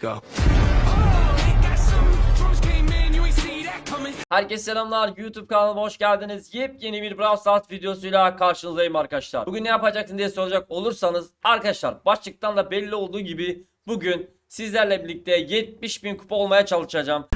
Go? Herkese selamlar YouTube kanalıma hoş geldiniz. Yepyeni bir Brawl Stars videosuyla karşınızdayım arkadaşlar. Bugün ne yapacaksın diye soracak olursanız arkadaşlar başlıktan da belli olduğu gibi bugün sizlerle birlikte 70 bin kupa olmaya çalışacağım.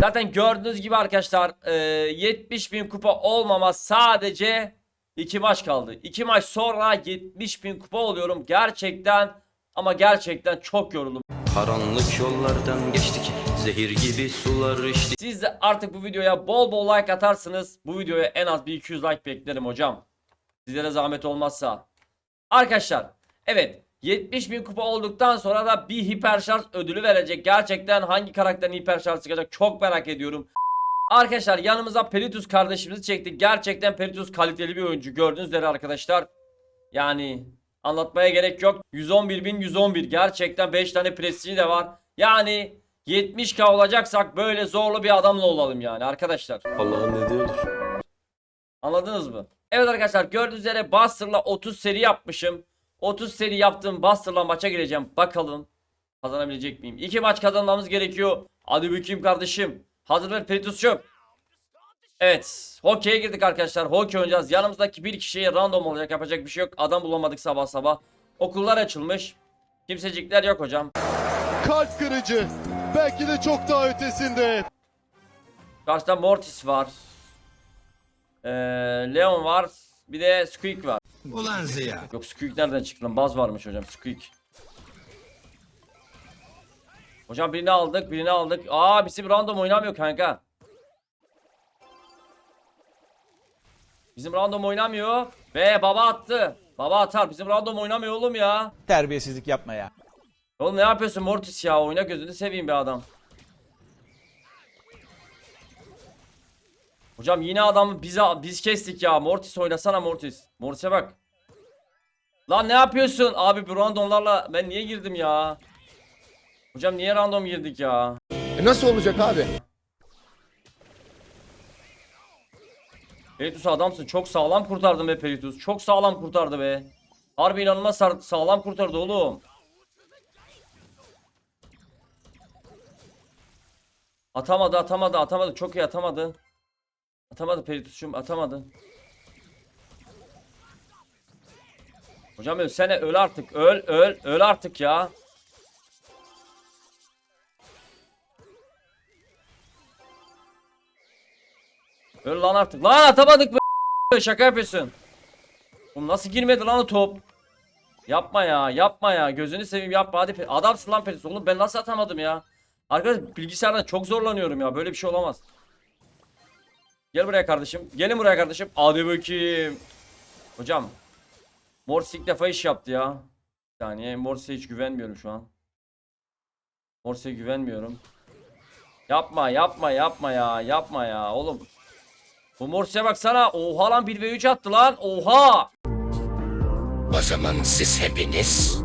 Zaten gördüğünüz gibi arkadaşlar e, 70 bin kupa olmama sadece 2 maç kaldı. 2 maç sonra 70 bin kupa oluyorum. Gerçekten ama gerçekten çok yoruldum. Karanlık yollardan geçtik Zehir gibi sular içtik Siz de artık bu videoya bol bol like atarsınız. Bu videoya en az bir 200 like beklerim hocam. Sizlere zahmet olmazsa. Arkadaşlar evet 70 bin kupa olduktan sonra da bir hiper şarj ödülü verecek. Gerçekten hangi karakterin hiper şarj çıkacak çok merak ediyorum. Arkadaşlar yanımıza Peritus kardeşimizi çektik. Gerçekten Peritus kaliteli bir oyuncu. Gördüğünüz üzere arkadaşlar. Yani anlatmaya gerek yok. 111.111 gerçekten 5 tane prestiji de var. Yani 70k olacaksak böyle zorlu bir adamla olalım yani arkadaşlar. Allah'ın dediği olur. Anladınız mı? Evet arkadaşlar gördüğünüz üzere Buster'la 30 seri yapmışım. 30 seri yaptığım Buster'la maça gireceğim. Bakalım kazanabilecek miyim? İki maç kazanmamız gerekiyor. Hadi bakayım kardeşim. Hazır ver Peritus'cum. Evet. Hokey'e girdik arkadaşlar. Hokey oynayacağız. Yanımızdaki bir kişiye random olacak. Yapacak bir şey yok. Adam bulamadık sabah sabah. Okullar açılmış. Kimsecikler yok hocam. kalp kırıcı. Belki de çok daha ötesinde. Karşıda Mortis var. Ee, Leon var. Bir de Squeak var. Ulan Ziya. Yok Squeak nereden çıktı lan? Baz varmış hocam Squeak. Hocam birini aldık birini aldık. Aa bizim random oynamıyor kanka. Bizim random oynamıyor. Ve baba attı. Baba atar. Bizim random oynamıyor oğlum ya. Terbiyesizlik yapma ya. Oğlum ne yapıyorsun Mortis ya? Oyna gözünü seveyim bir adam. Hocam yine adamı bize biz kestik ya. Mortis oynasana Mortis. Mortis'e bak. Lan ne yapıyorsun? Abi bu randomlarla ben niye girdim ya? Hocam niye random girdik ya? E nasıl olacak abi? Peritus adamsın. Çok sağlam kurtardın be Peritus. Çok sağlam kurtardı be. Harbi inanılmaz sağlam kurtardı oğlum. Atamadı atamadı atamadı. Çok iyi atamadı. Atamadı Peritus'cum atamadı. Hocam ölsene öl artık. Öl öl öl artık ya. Öl lan artık. Lan atamadık be. Şaka yapıyorsun. Oğlum nasıl girmedi lan o top? Yapma ya, yapma ya. Gözünü seveyim yapma. Hadi adamsın lan Petis. Oğlum ben nasıl atamadım ya? Arkadaş bilgisayardan çok zorlanıyorum ya. Böyle bir şey olamaz. Gel buraya kardeşim. Gelin buraya kardeşim. Hadi bakayım. Hocam. Morse ilk defa iş yaptı ya. Bir saniye. Morse'ye hiç güvenmiyorum şu an. Morse'ye güvenmiyorum. Yapma, yapma, yapma ya. Yapma ya. Oğlum. Bu Morse'ye baksana. Oha lan 1 ve 3 attı lan. Oha. O zaman siz hepiniz...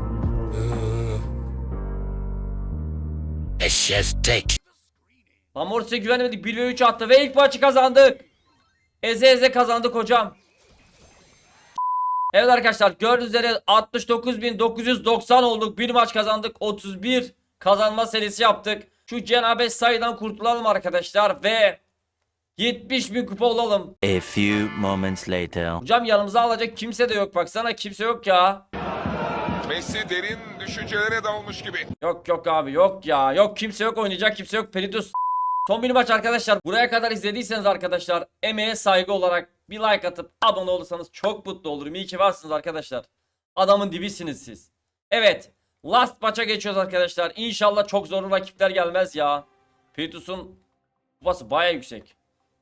Eşestek. Lan Morse'ye güvenemedik. 1 ve 3 attı ve ilk maçı kazandık. Eze eze kazandık hocam. Evet arkadaşlar gördüğünüz üzere 69.990 olduk. Bir maç kazandık. 31 kazanma serisi yaptık. Şu cenabet sayıdan kurtulalım arkadaşlar ve 70.000 kupa olalım. A few moments later Hocam yanımıza alacak kimse de yok. Baksana kimse yok ya. Messi derin düşüncelere dalmış gibi. Yok yok abi yok ya. Yok kimse yok oynayacak kimse yok. Peritus. Son bir maç arkadaşlar. Buraya kadar izlediyseniz arkadaşlar emeğe saygı olarak bir like atıp abone olursanız çok mutlu olurum. İyi ki varsınız arkadaşlar. Adamın dibisiniz siz. Evet. Last maça geçiyoruz arkadaşlar. İnşallah çok zorlu rakipler gelmez ya. Peritus'un kupası baya yüksek.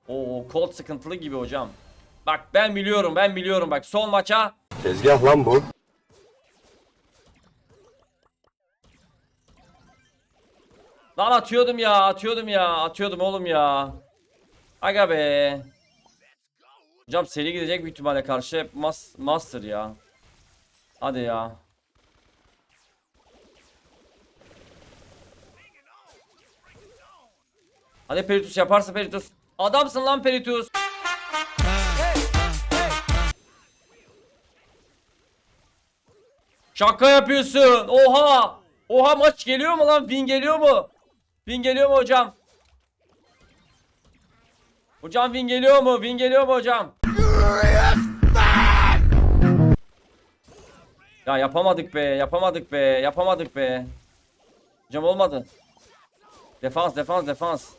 Oo Colt sıkıntılı gibi hocam. Bak ben biliyorum ben biliyorum bak son maça Tezgah lan bu. Lan atıyordum ya atıyordum ya atıyordum oğlum ya. Aga be. Hocam seri gidecek büyük ihtimalle karşı hep mas master ya. Hadi ya. Hadi Peritus yaparsa Peritus. Adamsın lan Peritus. Şaka yapıyorsun. Oha. Oha maç geliyor mu lan? Win geliyor mu? Win geliyor mu hocam? Hocam win geliyor mu? Win geliyor mu hocam? Ya yapamadık be, yapamadık be, yapamadık be. Hocam olmadı. Defans, defans, defans.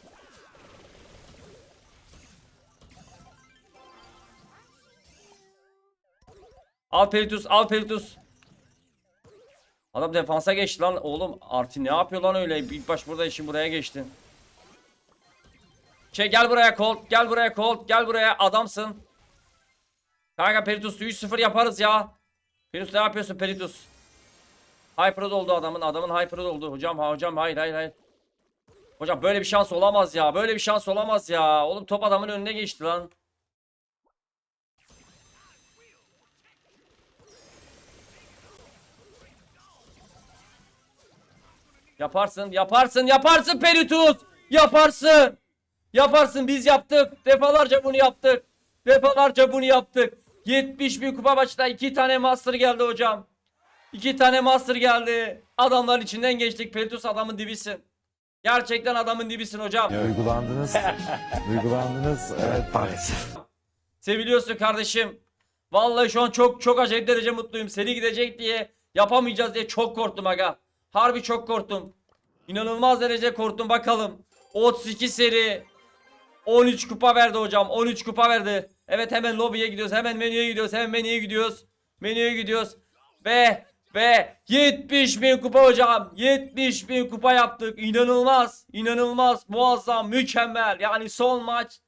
Al Peritus, al Peritus. Adam defansa geçti lan oğlum. Artin ne yapıyor lan öyle? İlk baş burada işin buraya geçti. Şey gel buraya Colt, gel buraya Colt, gel buraya adamsın. Kanka Peritus 3-0 yaparız ya. Peritus ne yapıyorsun Peritus? Hyper'ı oldu adamın, adamın Hyper'ı oldu. Hocam, ha hocam hayır hayır hayır. Hocam böyle bir şans olamaz ya. Böyle bir şans olamaz ya. Oğlum top adamın önüne geçti lan. Yaparsın, yaparsın, yaparsın Peritus. Yaparsın. Yaparsın biz yaptık. Defalarca bunu yaptık. Defalarca bunu yaptık. 70 bin kupa maçta iki tane master geldi hocam. İki tane master geldi. Adamların içinden geçtik. Peritus adamın dibisin. Gerçekten adamın dibisin hocam. Duygulandınız. Duygulandınız. Evet maalesef. Seviliyorsun kardeşim. Vallahi şu an çok çok acayip derece mutluyum. Seri gidecek diye yapamayacağız diye çok korktum aga. Harbi çok korktum. İnanılmaz derece korktum bakalım. 32 seri. 13 kupa verdi hocam. 13 kupa verdi. Evet hemen lobiye gidiyoruz. Hemen menüye gidiyoruz. Hemen menüye gidiyoruz. Menüye gidiyoruz. Ve ve 70 bin kupa hocam. 70 bin kupa yaptık. İnanılmaz. inanılmaz, Muazzam. Mükemmel. Yani son maç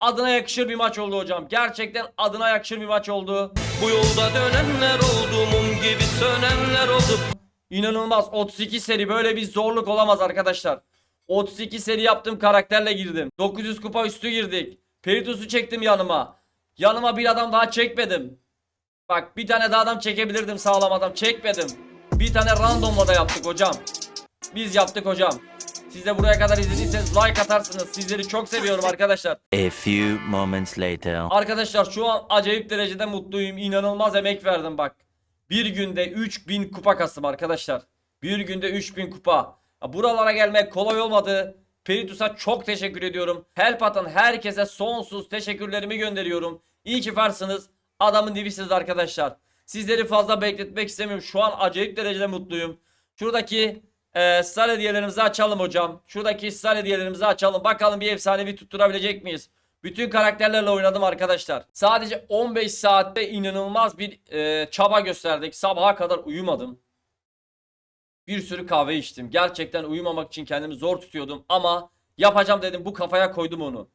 adına yakışır bir maç oldu hocam. Gerçekten adına yakışır bir maç oldu. Bu yolda dönenler oldu Mum gibi sönenler oldu İnanılmaz. 32 seri böyle bir zorluk olamaz arkadaşlar. 32 seri yaptım karakterle girdim. 900 kupa üstü girdik. Peritus'u çektim yanıma. Yanıma bir adam daha çekmedim. Bak bir tane daha adam çekebilirdim sağlam adam. Çekmedim. Bir tane randomla da yaptık hocam. Biz yaptık hocam. Siz de buraya kadar izlediyseniz like atarsınız. Sizleri çok seviyorum arkadaşlar. A few moments later. Arkadaşlar şu an acayip derecede mutluyum. İnanılmaz emek verdim bak. Bir günde 3000 kupa kastım arkadaşlar. Bir günde 3000 kupa. Buralara gelmek kolay olmadı. Peritus'a çok teşekkür ediyorum. Help atan herkese sonsuz teşekkürlerimi gönderiyorum. İyi ki varsınız. Adamın dibisiniz arkadaşlar. Sizleri fazla bekletmek istemiyorum. Şu an acayip derecede mutluyum. Şuradaki e, star hediyelerimizi açalım hocam. Şuradaki star hediyelerimizi açalım. Bakalım bir efsanevi tutturabilecek miyiz? Bütün karakterlerle oynadım arkadaşlar. Sadece 15 saatte inanılmaz bir e, çaba gösterdik. Sabaha kadar uyumadım. Bir sürü kahve içtim. Gerçekten uyumamak için kendimi zor tutuyordum. Ama yapacağım dedim. Bu kafaya koydum onu.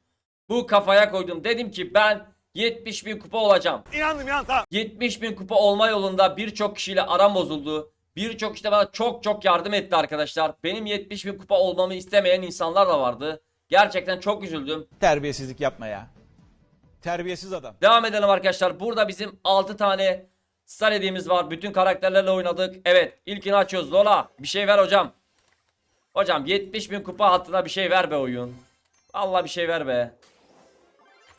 Bu kafaya koydum. Dedim ki ben 70 bin kupa olacağım. İnandım ya 70 bin kupa olma yolunda birçok kişiyle aram bozuldu. Birçok işte bana çok çok yardım etti arkadaşlar. Benim 70 bin kupa olmamı istemeyen insanlar da vardı. Gerçekten çok üzüldüm. Terbiyesizlik yapma ya. Terbiyesiz adam. Devam edelim arkadaşlar. Burada bizim 6 tane star hediyemiz var. Bütün karakterlerle oynadık. Evet ilkini açıyoruz. Lola bir şey ver hocam. Hocam 70 bin kupa hattına bir şey ver be oyun. Allah bir şey ver be.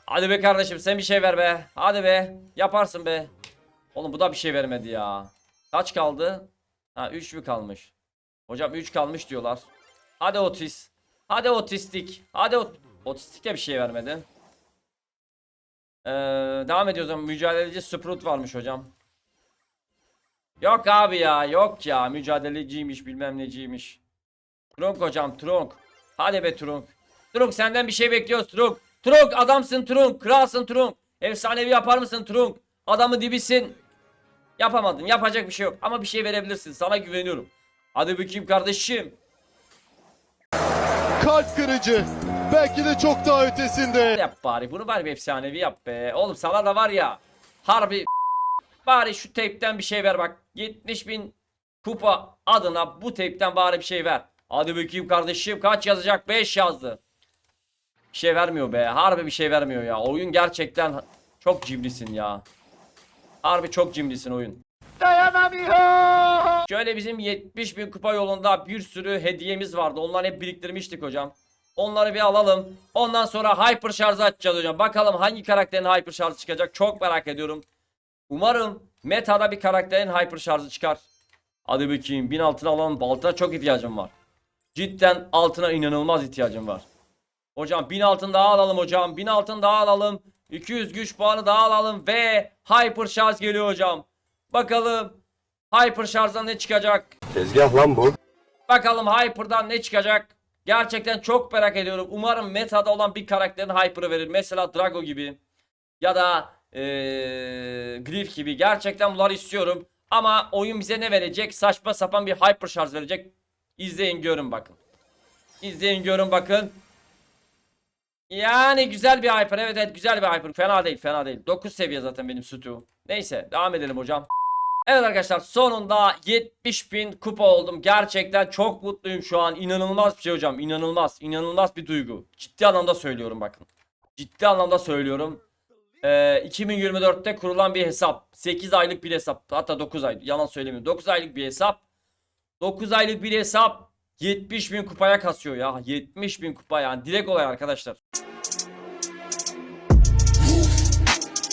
Hadi be kardeşim sen bir şey ver be. Hadi be. Yaparsın be. Oğlum bu da bir şey vermedi ya. Kaç kaldı? Ha 3 mü kalmış? Hocam 3 kalmış diyorlar. Hadi otis. Hadi otistik. Hadi ot otistik de bir şey vermedi. Ee, devam ediyoruz ama mücadeleci Sprout varmış hocam. Yok abi ya yok ya mücadeleciymiş bilmem neciymiş. Trunk hocam Trunk. Hadi be Trunk. Trunk senden bir şey bekliyoruz Trunk. Trunk adamsın Trunk. Kralsın Trunk. Efsanevi yapar mısın Trunk? Adamı dibisin. Yapamadın yapacak bir şey yok ama bir şey verebilirsin sana güveniyorum. Hadi bakayım kardeşim. Kalp kırıcı. Belki de çok daha ötesinde. Yap bari bunu bari bir efsanevi yap be. Oğlum sana da var ya. Harbi bari şu teypten bir şey ver bak. 70 bin kupa adına bu teypten bari bir şey ver. Hadi bakayım kardeşim kaç yazacak? 5 yazdı. Bir şey vermiyor be. Harbi bir şey vermiyor ya. Oyun gerçekten çok cimrisin ya. Harbi çok cimrisin oyun. Şöyle bizim 70 bin kupa yolunda bir sürü hediyemiz vardı. Onları hep biriktirmiştik hocam. Onları bir alalım. Ondan sonra hyper şarjı açacağız hocam. Bakalım hangi karakterin hyper şarjı çıkacak. Çok merak ediyorum. Umarım Meta'da bir karakterin hyper şarjı çıkar. Hadi bakayım 1000 altına alalım. Altına çok ihtiyacım var. Cidden altına inanılmaz ihtiyacım var. Hocam 1000 altın daha alalım hocam. 1000 altın daha alalım. 200 güç puanı daha alalım ve hyper şarj geliyor hocam. Bakalım hyper şarjdan ne çıkacak? Tezgah lan bu. Bakalım Hyper'dan ne çıkacak? Gerçekten çok merak ediyorum. Umarım metada olan bir karakterin Hyper'ı verir. Mesela Drago gibi. Ya da eee Glyph gibi. Gerçekten bunları istiyorum. Ama oyun bize ne verecek? Saçma sapan bir Hyper şarj verecek. İzleyin görün bakın. İzleyin görün bakın. Yani güzel bir Hyper. Evet evet güzel bir Hyper. Fena değil fena değil. 9 seviye zaten benim Stu. Neyse devam edelim hocam. Evet arkadaşlar sonunda 70 bin kupa oldum. Gerçekten çok mutluyum şu an. İnanılmaz bir şey hocam. İnanılmaz. inanılmaz bir duygu. Ciddi anlamda söylüyorum bakın. Ciddi anlamda söylüyorum. Ee, 2024'te kurulan bir hesap. 8 aylık bir hesap. Hatta 9 ay. Yalan söylemiyorum. 9 aylık bir hesap. 9 aylık bir hesap. 70 bin kupaya kasıyor ya. 70 bin kupa yani. Direkt olay arkadaşlar.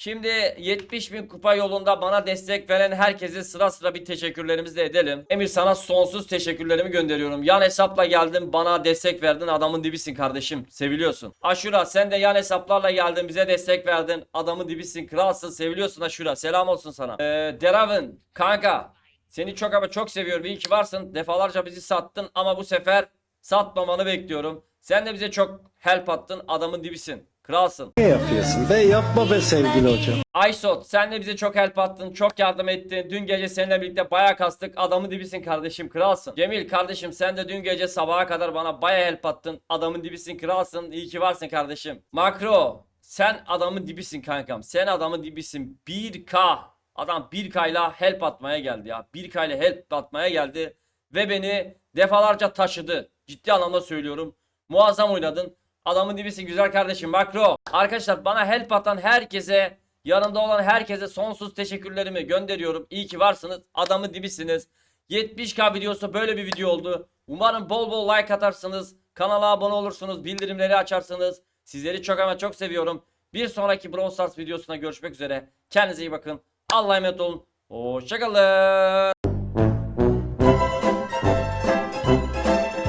Şimdi 70 bin kupa yolunda bana destek veren herkese sıra sıra bir teşekkürlerimizi de edelim. Emir sana sonsuz teşekkürlerimi gönderiyorum. Yan hesapla geldin bana destek verdin adamın dibisin kardeşim. Seviliyorsun. Aşura sen de yan hesaplarla geldin bize destek verdin. Adamın dibisin kralsın seviliyorsun Aşura. Selam olsun sana. Ee, Deravin kanka seni çok ama çok seviyorum. İyi ki varsın. Defalarca bizi sattın ama bu sefer satmamanı bekliyorum. Sen de bize çok help attın. Adamın dibisin. Kralsın. Ne yapıyorsun be? Yapma be sevgili hocam. Aysot sen de bize çok help attın. Çok yardım ettin. Dün gece seninle birlikte baya kastık. Adamın dibisin kardeşim. Kralsın. Cemil kardeşim sen de dün gece sabaha kadar bana baya help attın. Adamın dibisin. Kralsın. İyi ki varsın kardeşim. Makro sen adamın dibisin kankam. Sen adamın dibisin. 1K. Adam 1K ile help atmaya geldi ya. 1K ile help atmaya geldi. Ve beni defalarca taşıdı. Ciddi anlamda söylüyorum. Muazzam oynadın. Adamın dibisin güzel kardeşim Makro. Arkadaşlar bana help atan herkese yanımda olan herkese sonsuz teşekkürlerimi gönderiyorum. İyi ki varsınız. Adamın dibisiniz. 70k videosu böyle bir video oldu. Umarım bol bol like atarsınız. Kanala abone olursunuz. Bildirimleri açarsınız. Sizleri çok ama çok seviyorum. Bir sonraki Brawl Stars videosuna görüşmek üzere. Kendinize iyi bakın. Allah'a emanet olun. Hoşçakalın.